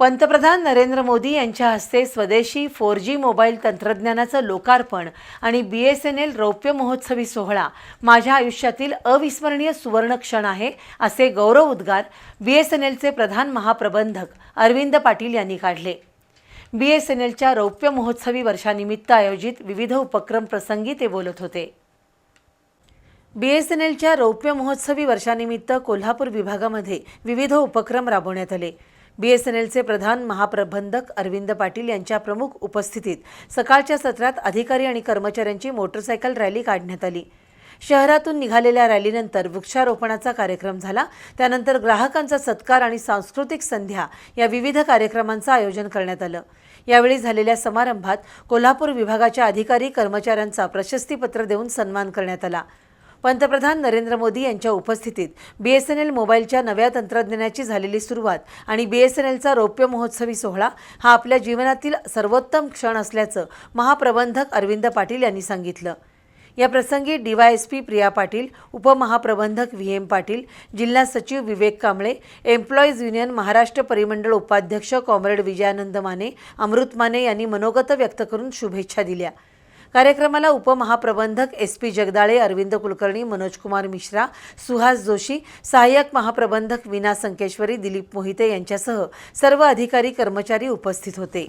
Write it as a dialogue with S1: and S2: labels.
S1: पंतप्रधान नरेंद्र मोदी यांच्या हस्ते स्वदेशी फोर जी मोबाईल तंत्रज्ञानाचं लोकार्पण आणि बी एस एन एल रौप्य महोत्सवी सोहळा माझ्या आयुष्यातील अविस्मरणीय सुवर्ण क्षण आहे असे गौरव उद्गार बी एस एन एलचे प्रधान महाप्रबंधक अरविंद पाटील यांनी काढले. बी एस एन एलच्या रौप्य महोत्सवी वर्षानिमित्त आयोजित विविध उपक्रम प्रसंगी ते बोलत होते. बी एस एन एलच्या रौप्य महोत्सवी वर्षानिमित्त कोल्हापूर विभागामध्ये विविध उपक्रम राबवण्यात आले. बी एस एन एलचे प्रधान महाप्रबंधक अरविंद पाटील यांच्या प्रमुख उपस्थितीत सकाळच्या सत्रात अधिकारी आणि कर्मचाऱ्यांची मोटरसायकल रॅली काढण्यात आली. शहरातून निघालेल्या रॅलीनंतर वृक्षारोपणाचा कार्यक्रम झाला. त्यानंतर ग्राहकांचा सत्कार आणि सांस्कृतिक संध्या या विविध कार्यक्रमांचं आयोजन करण्यात आलं. यावेळी झालेल्या समारंभात कोल्हापूर विभागाच्या अधिकारी कर्मचाऱ्यांचा प्रशस्तीपत्र देऊन सन्मान करण्यात आला. पंतप्रधान नरेंद्र मोदी यांच्या उपस्थितीत बी एस एन एल मोबाईलच्या नव्या तंत्रज्ञानाची झालेली सुरुवात आणि बी एस एन एलचा रौप्य महोत्सवी सोहळा हा आपल्या जीवनातील सर्वोत्तम क्षण असल्याचं महाप्रबंधक अरविंद पाटील यांनी सांगितलं. या प्रसंगी डीवायएसपी प्रिया पाटील उपमहाप्रबंधक व्ही एम पाटील जिल्हा सचिव विवेक कांबळे एम्प्लॉईज युनियन महाराष्ट्र परिमंडळ उपाध्यक्ष कॉम्रेड विजयानंद माने अमृत माने यांनी मनोगत व्यक्त करून शुभेच्छा दिल्या. कार्यक्रमाला उपमहाप्रबंधक एस पी जगदाळे अरविंद कुलकर्णी मनोजकुमार मिश्रा सुहास जोशी सहाय्यक महाप्रबंधक विना संकेश्वरी दिलीप मोहिते यांच्यासह सर्व अधिकारी कर्मचारी उपस्थित होते.